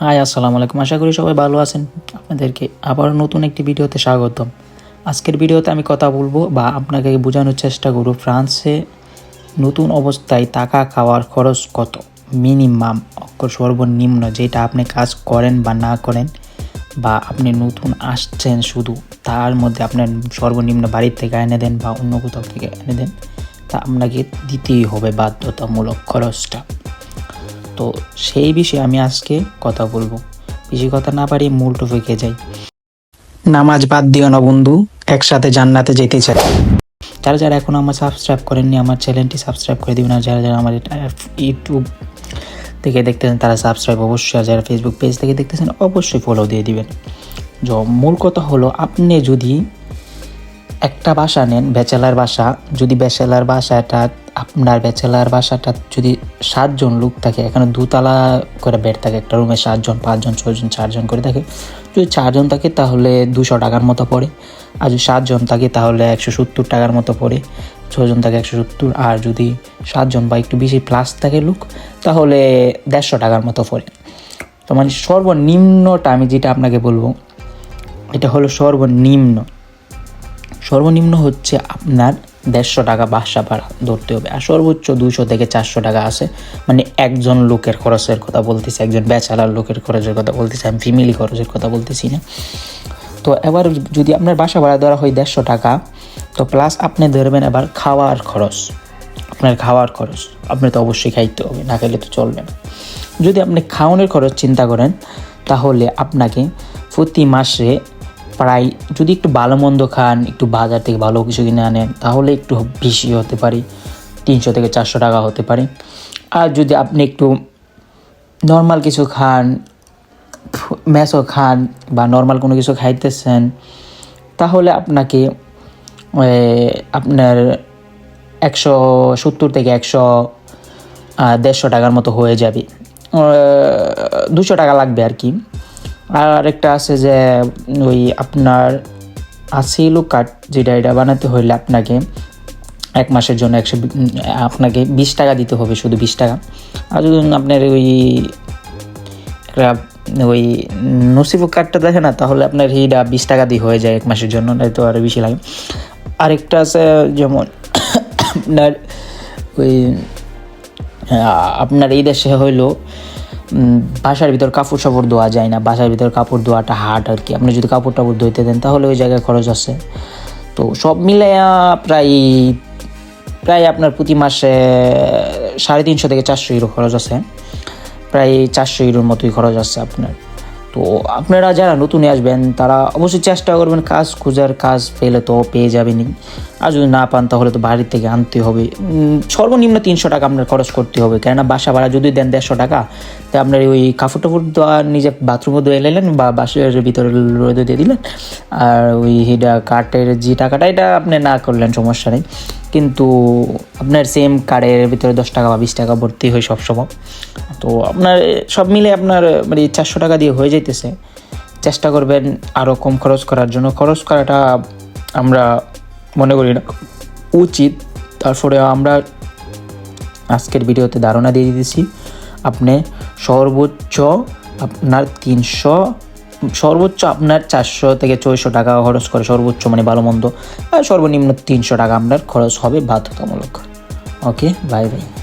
High, আসসালামু আলাইকুম। আশা করি সবাই ভালো আছেন। আপনাদেরকে আবার নতুন একটি ভিডিওতে স্বাগতম। আজকের ভিডিওতে আমি কথা বলব বা আপনাকে বোঝানোর চেষ্টা করব ফ্রান্সে নতুন অবস্থায় টাকা খাওয়ার খরচ কত? মিনিমাম অক্ষর সর্বনিম্ন যেটা আপনি কাজ করেন বা না করেন বা আপনি নতুন আসছেন শুধু, তার মধ্যে আপনার সর্বনিম্ন বাড়ির থেকে এনে দেন বা অন্য কোথাও থেকে এনে দেন, তা আপনাকে দিতেই হবে বাধ্যতামূলক খরচটা। তো সেই বিষয়ে আমি আজকে কথা বলব। বেশি কথা না পারি মূল টপিকে যাই। নামাজ বাদ দিও না বন্ধু, একসাথে জান্নাতে যেতে চাই। যারা যারা এখন আমার সাবস্ক্রাইব করেননি, আমার চ্যানেলটি সাবস্ক্রাইব করে দিবেন। আর যারা যারা আমার ইউটিউব থেকে দেখতেছেন, তারা সাবস্ক্রাইব অবশ্যই। আর যারা ফেসবুক পেজ থেকে দেখতেছেন, অবশ্যই ফলো দিয়ে দিবেন। য মূল কথা হলো, আপনি যদি একটা বাসা নেন, ব্যাচেলার বাসা, যদি ব্যাচেলার বাসাটা আপনার ব্যাচেলার বাসাটা যদি সাতজন লোক থাকে, এখানে দুতলা করে বেড থাকে, একটা রুমে সাতজন, পাঁচজন, ছয়জন, চারজন করে থাকে। যদি চারজন থাকে তাহলে দুশো টাকার মতো পড়ে। আর যদি সাতজন থাকে তাহলে একশো সত্তর টাকার মতো পড়ে। ছজন থাকে একশো সত্তর, আর যদি সাতজন বা একটু বেশি প্লাস থাকে লোক, তাহলে দেড়শো টাকার মতো পড়ে। তো মানে সর্বনিম্নটা আমি যেটা আপনাকে বলব, এটা হলো সর্বনিম্ন। সর্বনিম্ন হচ্ছে আপনার দেড়শো টাকা বাসা ভাড়া ধরতে হবে। আর সর্বোচ্চ দুশো থেকে চারশো টাকা আছে। মানে একজন লোকের খরচের কথা বলতেছি, একজন ব্যাচেলার লোকের খরচের কথা বলতেছি, আমি ফ্যামিলি খরচের কথা বলতেছি না। তো এবার যদি আপনার বাসা ভাড়া ধরা হয় দেড়শো টাকা, তো প্লাস আপনি ধরবেন এবার খাওয়ার খরচ। আপনার খাওয়ার খরচ, আপনি তো অবশ্যই খাইতে হবে, না খেলে তো চলবে না। যদি আপনি খাওয়ানোর খরচ চিন্তা করেন, তাহলে আপনাকে প্রতি মাসে প্রায় যদি একটু ভালো মন্দ খান, একটু বাজার থেকে ভালো কিছু কিনে আনেন, তাহলে একটু বেশি হতে পারে, তিনশো থেকে চারশো টাকা হতে পারে। আর যদি আপনি একটু নর্মাল কিছু খান ম্যাসও খান বা নর্মাল কোনো কিছু খাইতেছেন, তাহলে আপনাকে আপনার একশো সত্তর থেকে একশো দেড়শো টাকার মতো হয়ে যাবে। দুশো টাকা লাগবে আর কি। আর একটা আছে যে, ওই আপনার আসিলু কার্ড যেটা এটা বানাতে হইলে আপনাকে এক মাসের জন্য একশো আপনাকে বিশ টাকা দিতে হবে শুধু বিশ টাকা। আর যদি আপনার ওই ওই নসিবু কার্ডটা দেখে না, তাহলে আপনার হিটা বিশ টাকা দিয়ে হয়ে যায় এক মাসের জন্য তো আরও বেশি লাগে। আরেকটা আছে যেমন আপনার ওই আপনার এই দেশে হইল বাসার ভিতর কাপড় সাপড় ধোয়া যায় না, বাসার ভিতর কাপড় ধোয়াটা হার্ড আর কি। আপনি যদি কাপড় টাপড় ধুইতে দেন, তাহলে ওই জায়গায় খরচ আছে। তো সব মিলে প্রায় প্রায় আপনার প্রতি মাসে সাড়ে তিনশো থেকে চারশো ইউরো খরচ আছে। প্রায় চারশো ইউরোর মতোই খরচ আছে আপনার। তো আপনারা যারা নতুনে আসবেন, তারা অবশ্যই চেষ্টা করবেন কাজ খোঁজার, কাজ পেলে তো পেয়ে যাবেনই। আর যদি না পান, তাহলে তো বাড়ি থেকে আনতে হবে। সর্বনিম্ন তিনশো টাকা আপনার খরচ করতে হবে। কেননা বাসা ভাড়া যদি দেন দেড়শো টাকা, তো আপনার ওই কাপড় টাপড় দেওয়া, নিজে বাথরুমে ধুয়ে নিলেন বা বাসের ভিতরে রোদে দিয়ে দিলেন। আর ওই এটা কাঠের যে টাকাটা, এটা আপনি না করলেন, সমস্যা নেই। কিন্তু আপনার সেম কার্ডের ভিতরে দশ টাকা বা বিশ টাকা ভর্তি হয় সবসময়। তো আপনার, সব মিলে আপনার মানে চারশো টাকা দিয়ে হয়ে যাইতেছে। চেষ্টা করবেন আরও কম খরচ করার জন্য। খরচ করাটা আমরা মনে করি না, উচিত। তারপরে আমরা আজকের ভিডিওতে ধারণা দিয়ে দিতেছি, আপনি সর্বোচ্চ আপনার তিনশো সর্বোচ্চ আপনার চারশো থেকে ছয়শো টাকা খরচ করে সর্বোচ্চ মানে ভালো মন্দ আর সর্বনিম্ন তিনশো টাকা আপনার খরচ হবে বাধ্যতামূলক। Okay bye bye